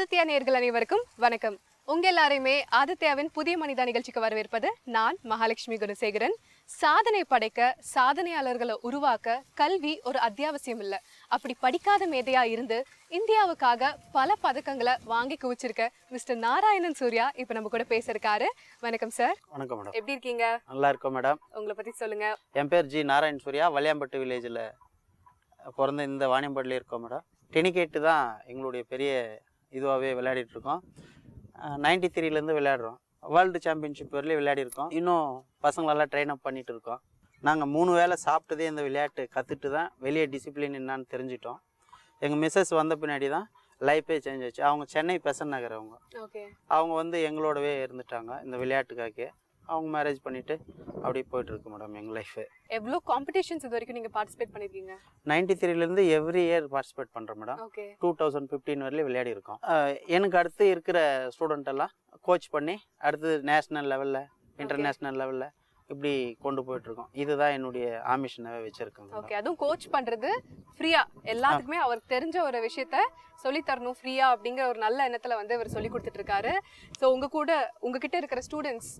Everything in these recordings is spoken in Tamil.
ஆதித்யா நேர்கள் அனைவருக்கும் வணக்கம். உங்க எல்லாரையுமே ஆதித்யாவின் புதிய மனிதா நிகழ்ச்சிக்கு வரவேற்பது நான் மகாலட்சுமி குணசேகரன். சாதனை படைக்க சாதனையாளர்களை உருவாக்க கல்வி ஒரு அத்தியாவசியம் இல்லை. அப்படி படிக்காத மேதையா இருந்து இந்தியாவுக்காக பல பதக்கங்களை வாங்கி குவிச்சிருக்க மிஸ்டர் நாராயணன் சூர்யா இப்போ நம்ம கூட பேச இருக்காரு வணக்கம் சார். வணக்கம் மேடம். எப்படி இருக்கீங்க? நல்லா இருக்கோம் மேடம். உங்களை பத்தி சொல்லுங்க. என் பேர் ஜி நாராயண் சூர்யா. வலியாம்பட்டு வில்லேஜில் பிறந்த இந்த வாணியம்பாடியில் இருக்கோம் மேடம். டெனிகேட்டு தான் எங்களுடைய பெரிய இதுவாகவே விளையாடிட்டு இருக்கோம் நைன்டி த்ரீலேருந்து விளையாடுறோம். வேர்ல்டு சாம்பியன்ஷிப் வரலையும் விளையாடிருக்கோம் இன்னும் பசங்களெல்லாம் ட்ரெயின் அப் பண்ணிட்டு இருக்கோம் நாங்கள் மூணு வேளை சாப்பிட்டதே இந்த விளையாட்டு கற்றுட்டு தான் வெளியே டிசிப்ளின் என்னான்னு தெரிஞ்சிட்டோம். எங்கள் மிஸ்ஸஸ் வந்த பின்னாடி தான் லைஃபே சேஞ்ச் ஆச்சு. அவங்க சென்னை பெசன் நகர் அவங்க. ஓகே அவங்க வந்து எங்களோடவே இருந்துட்டாங்க இந்த விளையாட்டுக்காக. அவங்க மேரேஜ் பண்ணிட்டு அப்படியே போயிட்டு இருக்கு மேடம் எங்கள் லைஃபு எவ்வளோ காம்படிஷன்ஸ் இது வரைக்கும் நீங்க பார்ட்டிசிபேட் பண்ணிருக்கீங்க? நைன்டி த்ரீலேருந்து எவ்ரி இயர் பார்ட்டிசிபேட் பண்ணுறேன் மேடம் டூ தௌசண்ட் ஃபிஃப்டீன் வரையிலும் விளையாடி இருக்கோம். எனக்கு அடுத்து இருக்கிற ஸ்டூடெண்ட் எல்லாம் கோச் பண்ணி அடுத்து நேஷ்னல் லெவலில் இன்டர்நேஷ்னல் லெவலில் இப்படி கொண்டு போயிட்டு இருக்கோம். இதுதான் என்னுடைய ஆமிஷனாகவே வச்சுருக்கேங்க ஓகே அதுவும் கோச் பண்றது ஃப்ரீயா எல்லாத்துக்குமே அவருக்கு தெரிஞ்ச ஒரு விஷயத்த சொல்லி தரணும் ஃப்ரீயா அப்படிங்கிற ஒரு நல்ல எண்ணத்துல வந்து அவர் சொல்லி கொடுத்துட்டு இருக்காரு. ஸோ உங்க கூட உங்ககிட்ட இருக்கிற ஸ்டூடெண்ட்ஸ்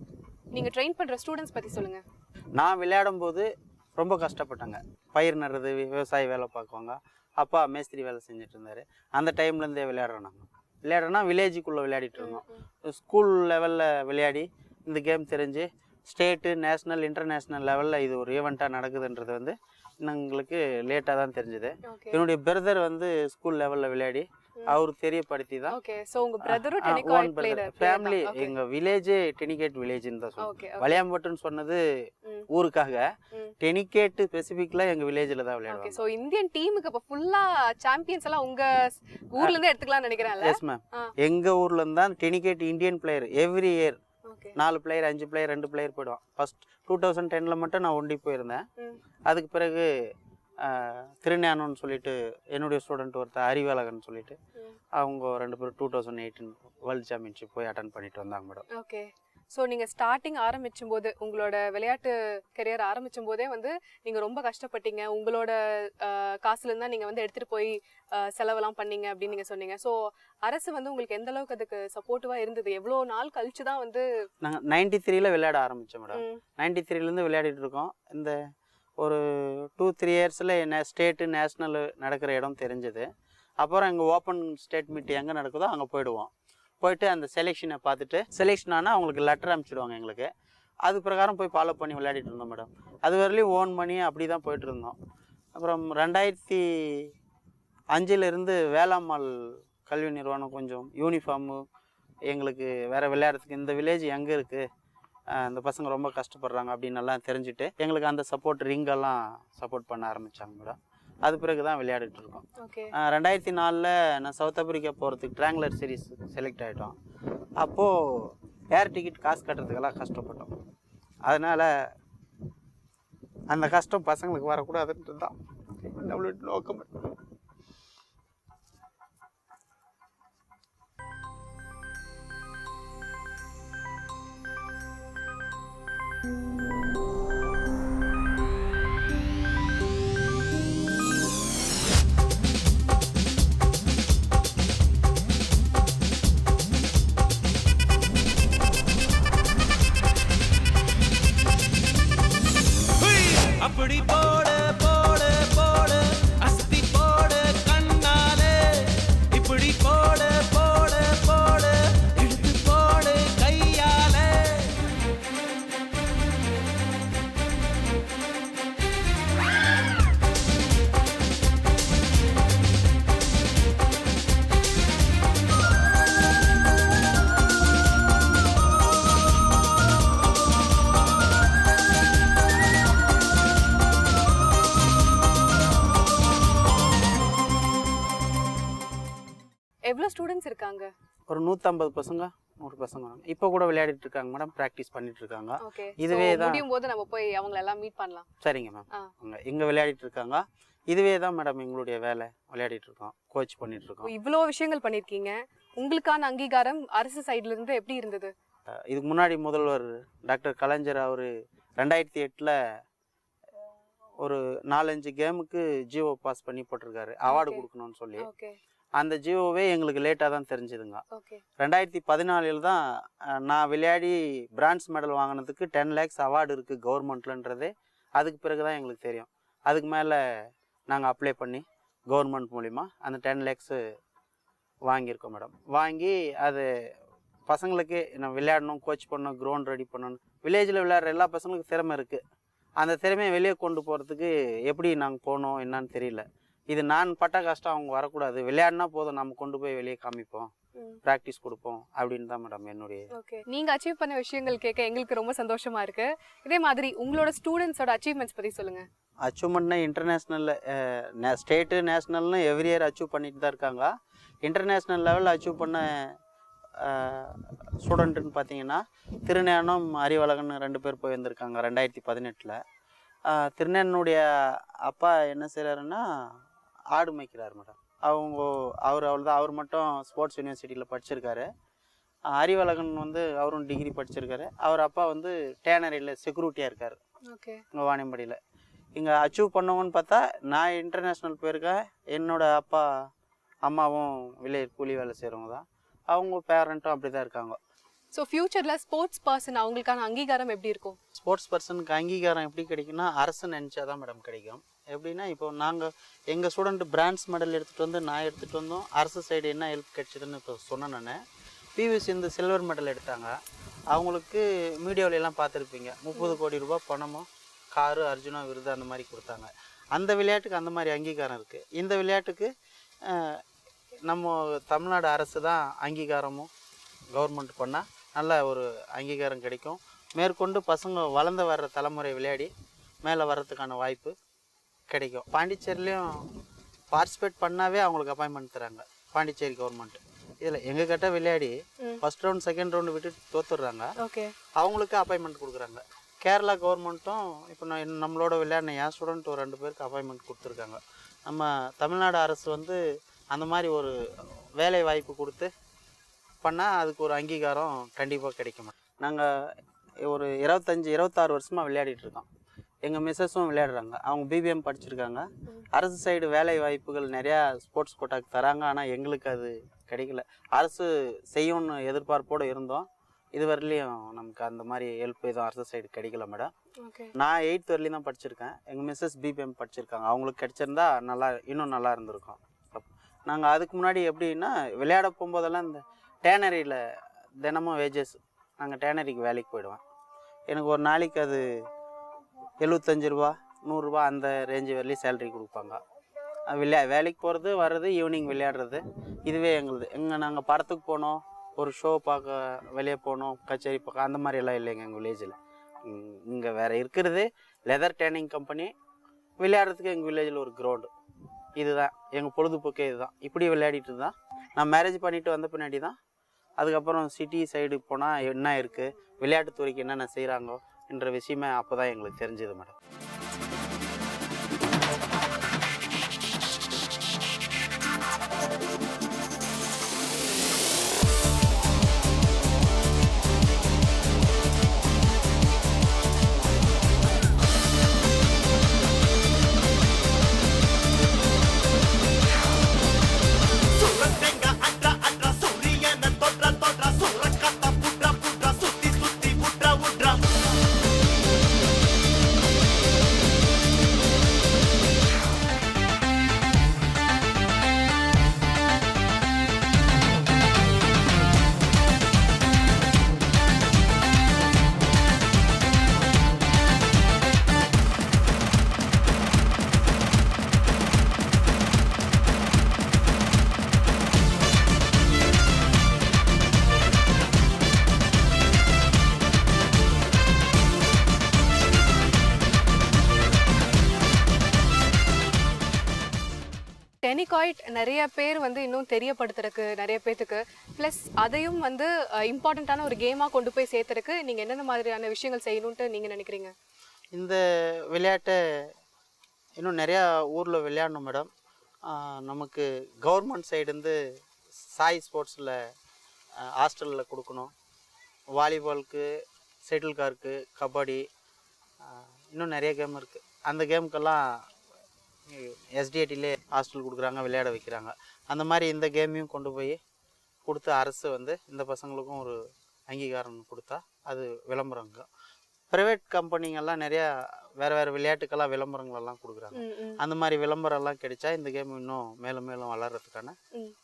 நீங்க ட்ரெயின் பண்ற ஸ்டூடெண்ட்ஸ் பத்தி சொல்லுங்க. நான் விளையாடும் போது ரொம்ப கஷ்டப்பட்டாங்க. பயிர் நடுறது விவசாய வேலை பார்க்குவாங்க. அப்பா மேஸ்திரி வேலை செஞ்சுட்டு இருந்தார் அந்த டைம்லேருந்தே விளையாடுறோம் நாங்கள் விளையாடுறோன்னா வில்லேஜுக்குள்ளே விளையாடிட்டு இருந்தோம். ஸ்கூல் லெவலில் விளையாடி இந்த கேம் தெரிஞ்சு ஸ்டேட்டு நேஷ்னல் இன்டர்நேஷ்னல் லெவலில் இது ஒரு ஈவெண்ட்டாக நடக்குதுன்றது வந்து எங்களுக்கு லேட்டாக தான் தெரிஞ்சுது. என்னுடைய பிரதர் வந்து ஸ்கூல் லெவலில் விளையாடி அவர் தெரியப்படுத்தி தான் ஓகே உங்க பிரதரும் பிளேயர் ஃபேமிலி எங்கள் வில்லேஜே டெனிகேட் வில்லேஜ்னு தான் சொல்லுவோம் வளையாம்பட்டுன்னு சொன்னது. ஊருக்காக. டெனிகேட் ஸ்பெசிஃபிக்லாம் எங்கள் வில்லேஜில் தான் விளையாடுவாங்க. ஸோ இந்தியன் டீமுக்கு இப்போ ஃபுல்லா சாம்பியன்ஸ் எல்லாம் உங்க ஊர்ல இருந்து எடுத்துக்கலாம்னு நினைக்கிறேன்ல? எஸ் மேம் ஆ. எங்கள் ஊர்ல இருந்து தான் tennikoit Indian player every year நாலு பிளேயர் அஞ்சு பிளேயர் ரெண்டு பிளேயர் போயிடுவான். ஃபர்ஸ்ட் டூ தௌசண்ட் டெனில் மட்டும் நான் ஒண்டி போயிருந்தேன். அதுக்கு பிறகு திருஞானம்னு சொல்லிட்டு என்னுடைய ஸ்டூடெண்ட் ஒருத்தர் அறிவாளகன் சொல்லிட்டு. அவங்க ரெண்டு பேரும் two thousand eighteen world championship போய் அட்டன் பண்ணிட்டு வந்தாங்க மேடம் ஓகே ஸோ நீங்க ஸ்டார்டிங் ஆரம்பிச்சும் போது உங்களோட விளையாட்டு கெரியர் ஆரம்பிச்சும் போதே வந்து நீங்க ரொம்ப கஷ்டப்பட்டீங்க. உங்களோட அஹ், காசுல இருந்தா நீங்க வந்து எடுத்துட்டு போய் செலவெல்லாம் பண்ணீங்க அப்படின்னு நீங்க சொன்னீங்க. ஸோ அரசு வந்து உங்களுக்கு எந்த அளவுக்கு அதுக்கு சப்போர்ட்டிவா இருந்தது? எவ்வளோ நாள் கழிச்சு தான் வந்து நாங்கள் நைன்டி த்ரீல விளையாட ஆரம்பித்தோம் மேடம் நைன்டி த்ரீலேருந்து விளையாடிட்டு இருக்கோம். இந்த ஒரு டூ த்ரீ இயர்ஸில் என்ன ஸ்டேட்டு நேஷ்னல் நடக்கிற இடம் தெரிஞ்சது. அப்புறம் எங்கள் ஓப்பன் ஸ்டேட் மீட் எங்கே நடக்குதோ அங்கே போயிடுவோம். போயிட்டு அந்த செலெக்ஷனை பார்த்துட்டு செலெக்ஷன் ஆனால் அவங்களுக்கு லெட்டர் அனுப்பிச்சிடுவாங்க எங்களுக்கு. அது பிரகாரம் போய் ஃபாலோ பண்ணி விளையாடிட்டு இருந்தோம் மேடம் அது வரலையும் ஓன் பண்ணி அப்படி தான் போயிட்டு இருந்தோம். அப்புறம் ரெண்டாயிரத்தி அஞ்சிலிருந்து வேளாம்மாள் கல்வி நிறுவனம் கொஞ்சம் யூனிஃபார்மு எங்களுக்கு வேறு விளையாடுறதுக்கு இந்த வில்லேஜ் எங்கே இருக்குது அந்த பசங்க ரொம்ப கஷ்டப்படுறாங்க அப்படின்னு எல்லாம் தெரிஞ்சுட்டு எங்களுக்கு அந்த சப்போர்ட் ரிங்கெல்லாம் சப்போர்ட் பண்ண ஆரம்பித்தாங்க மேடம் அது பிறகு தான் விளையாடிட்டு இருக்கோம். ரெண்டாயிரத்தி நாலில் நான் சவுத் ஆப்பிரிக்கா போகிறதுக்கு ட்ராங்குலர் சீரிஸ் செலக்ட் ஆகிட்டோம் அப்போது ஏர் டிக்கெட் காசு கட்டுறதுக்கெல்லாம் கஷ்டப்பட்டோம். அதனால் அந்த கஷ்டம் பசங்களுக்கு வரக்கூடாதுன்றது தான். நம்மளோட நோக்கம். இருக்காங்க. ஒரு நூற்றம்பது பசங்க நூறு பசங்க இப்போ கூட விளையாடிட்டு இருக்காங்க மேடம் ப்ராக்டிஸ் பண்ணிட்டு இருக்காங்க. இதுவே தான். முடியும் போது நம்ம போய் அவங்கள எல்லாம் மீட் பண்ணலாம். சரிங்க மேம். அவங்க இங்கே விளையாடிட்டு இருக்காங்க. இதுவே தான் மேடம் எங்களுடைய வேலை விளையாடிட்டு இருக்கோம் கோச் பண்ணிட்டு இருக்கோம். இவ்வளோ விஷயங்கள் பண்ணியிருக்கீங்க உங்களுக்கான அங்கீகாரம் அரசு சைடுல இருந்து எப்படி இருந்தது? இதுக்கு முன்னாடி முதல்வர் டாக்டர் கலைஞர் அவர் ரெண்டாயிரத்தி எட்டில் ஒரு நாலஞ்சு கேமுக்கு ஜியோ பாஸ் பண்ணி போட்டிருக்காரு. அவார்டு. கொடுக்கணும்னு சொல்லி. அந்த ஜியோவே எங்களுக்கு லேட்டாக தான் தெரிஞ்சுதுங்க. ரெண்டாயிரத்தி பதினாலில் தான் நான் விளையாடி பிரான்ஸ் மெடல் வாங்கினதுக்கு டென் லேக்ஸ் அவார்டு இருக்குது கவர்மெண்ட்லன்றதே அதுக்கு பிறகு தான் எங்களுக்கு தெரியும். அதுக்கு மேலே நாங்கள் அப்ளை பண்ணி கவர்மெண்ட் மூலிமா அந்த டென் லேக்ஸு வாங்கியிருக்கோம் மேடம் வாங்கி அது பசங்களுக்கு நான் விளையாடணும் கோச் பண்ணணும் க்ரௌண்ட் ரெடி பண்ணணும். வில்லேஜில் விளையாடுற எல்லா பசங்களுக்கும் திறமை இருக்குது அந்த திறமையை வெளியே கொண்டு போகிறதுக்கு எப்படி நாங்கள் போகணும் என்னன்னு தெரியல. இது நான் பட்ட கஷ்டம் அவங்க வரக்கூடாது. விளையாடினா போதும். நம்ம கொண்டு போய் வெளியே காமிப்போம். ப்ராக்டிஸ் கொடுப்போம். அப்படின்னு தான் மேடம் என்னுடைய ஓகே. நீங்க அச்சீவ் பண்ண விஷயங்கள் கேட்க எங்களுக்கு ரொம்ப சந்தோஷமா இருக்கு. இதே மாதிரி உங்களோட ஸ்டூடெண்ட்ஸோட அச்சீவ்மெண்ட்ஸ் பத்தி சொல்லுங்க. அச்சீவ்மெண்ட்னா இன்டர்நேஷ்னலில் ஸ்டேட்டு நேஷ்னல்னு எவ்ரி இயர் அச்சீவ் பண்ணிட்டு தான் இருக்காங்க. இன்டர்நேஷ்னல் லெவலில் அச்சீவ் பண்ண ஸ்டூடெண்ட்டுன்னு பார்த்தீங்கன்னா திருஞானம் அறிவழகன் ரெண்டு பேர் போய் வந்திருக்காங்க ரெண்டாயிரத்தி பதினெட்டில். திருஞானுடைய அப்பா என்ன செய்கிறாருன்னா ஆடு மேய்க்கிறார் மேடம். அவங்க அவர் அவள் தான் அவர் மட்டும் ஸ்போர்ட்ஸ் யூனிவர்சிட்டியில் படிச்சிருக்காரு. அறிவழகன் வந்து அவரும் டிகிரி படிச்சிருக்காரு. அவர் அப்பா வந்து டேனரியில் செக்யூரிட்டியாக இருக்கார். ஓகே இங்கே வாணியம்பாடியில். இங்கே அச்சீவ் பண்ணவங்கன்னு பார்த்தா நான் இன்டர்நேஷ்னல் போயிருக்கேன். என்னோட அப்பா அம்மாவும் வில்லேஜ் கூலி வேலை செய்கிறவங்க தான். அவங்க பேரண்ட்டும் அப்படி தான் இருக்காங்க. ஸோ ஃபியூச்சர்ல ஸ்போர்ட்ஸ் பர்சன் அவங்களுக்கான அங்கீகாரம் எப்படி இருக்கும்? ஸ்போர்ட்ஸ் பர்சனுக்கு அங்கீகாரம் எப்படி கிடைக்கும்னா அரசு நினச்சா தான் மேடம் கிடைக்கும். எப்படின்னா இப்போ நாங்கள் எங்கள் ஸ்டூடெண்ட் பிரான்ஸ் மெடல் எடுத்துகிட்டு வந்து நான் எடுத்துகிட்டு வந்தோம். அரசு சைடு என்ன ஹெல்ப் கிடைச்சதுன்னு இப்போ சொன்னேன் நான். பிவி சிந்து சில்வர் மெடல் எடுத்தாங்க. அவங்களுக்கு மீடியாவிலலாம் பார்த்துருப்பீங்க. முப்பது கோடி ரூபாய் பணமும் காரு அர்ஜுனா விருது அந்த மாதிரி கொடுத்தாங்க. அந்த விளையாட்டுக்கு அந்த மாதிரி அங்கீகாரம் இருக்குது இந்த விளையாட்டுக்கு நம்ம தமிழ்நாடு அரசு தான் அங்கீகாரமும் கவர்மெண்ட் பண்ணால் நல்ல ஒரு அங்கீகாரம் கிடைக்கும். மேற்கொண்டு பசங்க வளர்ந்து வர்ற தலைமுறை விளையாடி மேலே வர்றதுக்கான வாய்ப்பு கிடைக்கும். பாண்டிச்சேரிலையும் பார்ட்டிசிபேட் பண்ணாவே அவங்களுக்கு அப்பாயின்மெண்ட் தராங்க பாண்டிச்சேரி கவர்மெண்ட் இதில் எங்கள் கிட்ட விளையாடி. ஃபர்ஸ்ட் ரவுண்ட் செகண்ட் ரவுண்டு விட்டு தோத்துடுறாங்க. ஓகே. அவங்களுக்கு அப்பாயின்மெண்ட் கொடுக்குறாங்க. கேரளா கவர்மெண்ட்டும் இப்போ நான் நம்மளோட விளையாடின என் ஸ்டூடெண்ட் ஒரு ரெண்டு பேருக்கு அப்பாயின்மெண்ட் கொடுத்துருக்காங்க. நம்ம தமிழ்நாடு அரசு வந்து அந்த மாதிரி ஒரு வேலை வாய்ப்பு கொடுத்து பண்ணால் அதுக்கு ஒரு அங்கீகாரம் கண்டிப்பாக கிடைக்கும்? நாங்கள் ஒரு இருபத்தஞ்சி இருபத்தாறு வருஷமாக விளையாடிட்டு இருக்கோம். எங்கள் மிஸ்ஸஸும் விளையாடுறாங்க. அவங்க பிபிஎம் படிச்சிருக்காங்க. அரசு சைடு வேலை வாய்ப்புகள் நிறையா ஸ்போர்ட்ஸ் கோட்டாக்கு தராங்க. ஆனால் எங்களுக்கு அது கிடைக்கல. அரசு செய்யும்னு எதிர்பார்ப்போடு இருந்தோம். இதுவரையிலையும் நமக்கு அந்த மாதிரி ஹெல்ப் எதுவும் அரசு சைடு கிடைக்கல மேடம் நான் எயித் வரையிலும் தான் படிச்சிருக்கேன். எங்கள் மிஸ்ஸஸ் பிபிஎம் படிச்சிருக்காங்க. அவங்களுக்கு கிடைச்சிருந்தா நல்லா இன்னும் நல்லா இருந்திருக்கும். நாங்கள் அதுக்கு முன்னாடி எப்படின்னா விளையாட போகும்போதெல்லாம் இந்த டேனரியில் தினமும் வேஜஸ் நாங்கள் டேனரிக்கு வேலைக்கு போயிடுவேன் எனக்கு ஒரு நாளைக்கு அது எழுபத்தஞ்சு ரூபா நூறுரூவா அந்த ரேஞ்சு வரலையும் சேலரி கொடுப்பாங்க. விளையா வேலைக்கு போகிறது வர்றது ஈவினிங் விளையாடுறது இதுவே எங்களுது. எங்கே நாங்கள் படத்துக்கு போனோம் ஒரு ஷோ பார்க்க வெளியே போனோம் கச்சேரி பார்க்க அந்த மாதிரி எல்லாம் இல்லைங்க எங்கள் வில்லேஜில் இங்கே வேறு இருக்கிறது லெதர் டேனிங் கம்பெனி விளையாடுறதுக்கு எங்கள் வில்லேஜில் ஒரு கிரவுண்டு இதுதான் எங்கள் பொழுதுபோக்கே இதுதான். இப்படி விளையாடிட்டு தான் நான் மேரேஜ் பண்ணிட்டு வந்த பின்னாடி தான் அதுக்கப்புறம் சிட்டி சைடு போனால் என்ன இருக்குது விளையாட்டுத்துறைக்கு என்னென்ன செய்கிறாங்கோ என்ற விஷயமே அப்போ தான் எங்களுக்கு தெரிஞ்சது மேடம். டெனிகாய்ட் நிறைய பேர் வந்து இன்னும் தெரியப்படுத்துறதுக்கு நிறைய பேத்துக்கு. ப்ளஸ் அதையும் வந்து இம்பார்ட்டண்ட்டான ஒரு கேமாக கொண்டு போய் சேர்த்துறதுக்கு நீங்கள் என்னென்ன மாதிரியான விஷயங்கள் செய்யணுன்ட்டு நீங்கள் நினைக்கிறீங்க? இந்த விளையாட்டை இன்னும் நிறையா ஊரில் விளையாடணும் மேடம் நமக்கு கவர்மெண்ட் சைடுந்து சாய் ஸ்போர்ட்ஸில் ஹாஸ்டலில் கொடுக்கணும். வாலிபாலுக்கு செட்டில் கார்க்கு கபடி இன்னும் நிறைய கேம் இருக்குது அந்த கேமுக்கெல்லாம் எஸ்டிஐடிலே ஹாஸ்டல் கொடுக்குறாங்க விளையாட வைக்கிறாங்க. அந்த மாதிரி இந்த கேமையும் கொண்டு போய் கொடுத்து அரசு வந்து இந்த பசங்களுக்கும் ஒரு அங்கீகாரம் கொடுத்தா அது விளம்பரங்க. ப்ரைவேட் கம்பெனிங்கெல்லாம் நிறையா வேறு வேறு விளையாட்டுக்கெல்லாம் விளம்பரங்களெல்லாம் கொடுக்குறாங்க. அந்த மாதிரி விளம்பரம் எல்லாம் கிடைச்சா இந்த கேம் இன்னும் மேலும் மேலும் வளர்கிறதுக்கான.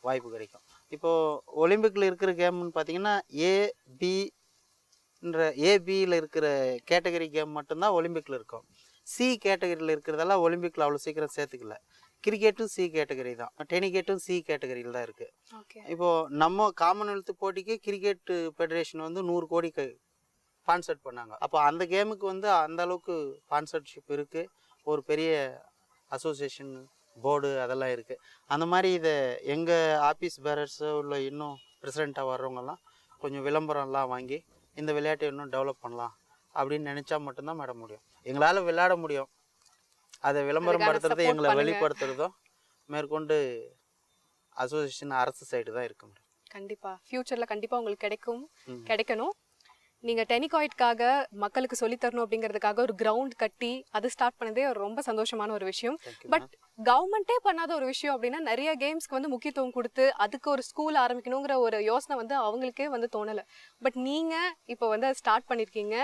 வாய்ப்பு கிடைக்கும். இப்போது ஒலிம்பிக்கில் இருக்கிற கேம்னு பார்த்தீங்கன்னா ஏபின்ற ஏபியில் இருக்கிற கேட்டகரி கேம் மட்டும்தான் ஒலிம்பிக்கில் இருக்கும். சி கேட்டகரியில் இருக்கிறதெல்லாம் ஒலிம்பிக்கில் அவ்வளோ சீக்கிரம் சேர்த்துக்கல. கிரிக்கெட்டும் சி கேட்டகரி தான். டெனிகேட்டும் சி கேட்டகரியில் தான் இருக்குது இப்போது நம்ம காமன்வெல்த் போட்டிக்கு கிரிக்கெட் ஃபெடரேஷன் வந்து நூறு கோடி ஸ்பான்சர்ட் பண்ணாங்க. அப்போ அந்த கேமுக்கு வந்து அந்த அளவுக்கு ஸ்பான்சர்ஷிப் இருக்குது ஒரு பெரிய அசோசியேஷன் போர்டு அதெல்லாம் இருக்குது அந்த மாதிரி இதை எங்கள் ஆஃபீஸ் பேரர்ஸோ இல்லை இன்னும் பிரசிடெண்ட்டாக வர்றவங்கெல்லாம் கொஞ்சம் விளம்பரம்லாம் வாங்கி இந்த விளையாட்டை இன்னும் டெவலப் பண்ணலாம் அப்படின்னு நினச்சா மட்டும்தான் மேடம் முடியும். எங்களால் விளையாட முடியும். அதை விளம்பரம் படுத்துறது எங்களை. வெளிப்படுத்துறதும் மேற்கொண்டு அசோசியேஷன் அரசு சைடு தான் இருக்கு மேடம் கண்டிப்பா. ஃபியூச்சர்ல கண்டிப்பா உங்களுக்கு கிடைக்கும். கிடைக்கணும். நீங்க டெனிகாய்ட்காக மக்களுக்கு சொல்லித் தரணும் அப்படிங்கிறதுக்காக ஒரு கிரவுண்ட் கட்டி அது ஸ்டார்ட் பண்ணதே ஒரு ரொம்ப சந்தோஷமான ஒரு விஷயம். பட் கவர்மெண்ட்டே பண்ணாத ஒரு விஷயம் அப்படின்னா நிறைய கேம்ஸ்க்கு வந்து முக்கியத்துவம் கொடுத்து அதுக்கு ஒரு ஸ்கூல் ஆரம்பிக்கணுங்கிற ஒரு யோசனை வந்து அவங்களுக்கே வந்து தோணல. பட் நீங்க இப்போ வந்து ஸ்டார்ட் பண்ணிருக்கீங்க.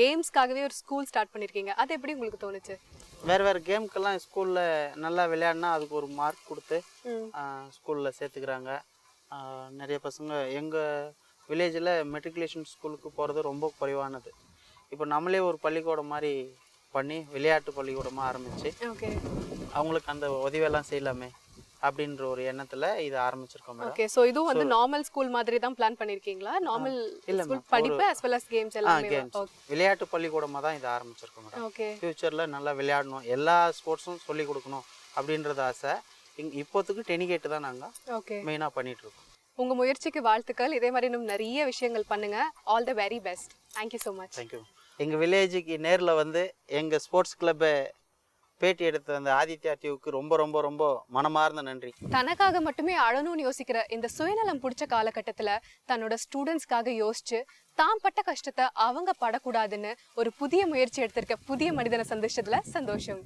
கேம்ஸ்க்காகவே ஒரு ஸ்கூல் ஸ்டார்ட் பண்ணிருக்கீங்க. அது எப்படி உங்களுக்கு தோணுச்சு? வேறு வேறு கேமுக்கெல்லாம் ஸ்கூலில் நல்லா விளையாடினா அதுக்கு ஒரு மார்க் கொடுத்து. ஸ்கூலில் சேர்த்துக்கிறாங்க. நிறைய பசங்க எங்கள் வில்லேஜில் மெட்ரிகுலேஷன் ஸ்கூலுக்கு போகிறது ரொம்ப குறைவானது. இப்போ நம்மளே ஒரு பள்ளிக்கூடம் மாதிரி பண்ணி விளையாட்டு பள்ளிக்கூடமாக ஆரம்பித்து ஓகே. அவங்களுக்கு அந்த உதவியெல்லாம் செய்யலாமே அப்படின்ற ஒரு எண்ணத்தில் இதை ஆரம்பிச்சிருக்கோம் ஓகே சோ இதுவும் வந்து நார்மல் ஸ்கூல் மாதிரி தான் பிளான் பண்ணிருக்கீங்களா? நார்மல் இல்ல படிப்பு as well as கேம்ஸ் எல்லாமே கேம்ஸ் விளையாட்டு பள்ளிக்கூடமாக தான் இதை ஆரம்பிச்சிருக்கோம் மேடம் ஓகே. ஃப்யூச்சரில் நல்லா விளையாடணும் எல்லா ஸ்போர்ட்ஸும் சொல்லி கொடுக்கணும் அப்படின்றது ஆசை. இப்போத்துக்கு டெனிகேட்டு தான் நாங்கள் ஓகே. மெயினாக பண்ணிகிட்ருக்கோம் உங்க முயற்சிக்கு வாழ்த்துக்கள். இதே மாதிரி இன்னும் நிறைய விஷயங்கள் பண்ணுங்க. All the very best thank you so much thank you எங்கள் வில்லேஜுக்கு நேரில் வந்து எங்கள் ஸ்போர்ட்ஸ் கிளப்பை பேட்டி எடுத்த அந்த ஆதித்யா டிவிக்கு ரொம்ப ரொம்ப ரொம்ப மனமார்ந்த நன்றி. தனக்காக மட்டுமே அழணும்னு யோசிக்கிற இந்த சுயநலம் பிடிச்ச காலகட்டத்துல தன்னோட ஸ்டூடெண்ட்ஸ்க்காக யோசிச்சு தான் பட்ட கஷ்டத்தை அவங்க படக்கூடாதுன்னு ஒரு புதிய முயற்சி எடுத்திருக்க புதிய மனிதனை சந்திச்சதுல சந்தோஷம்.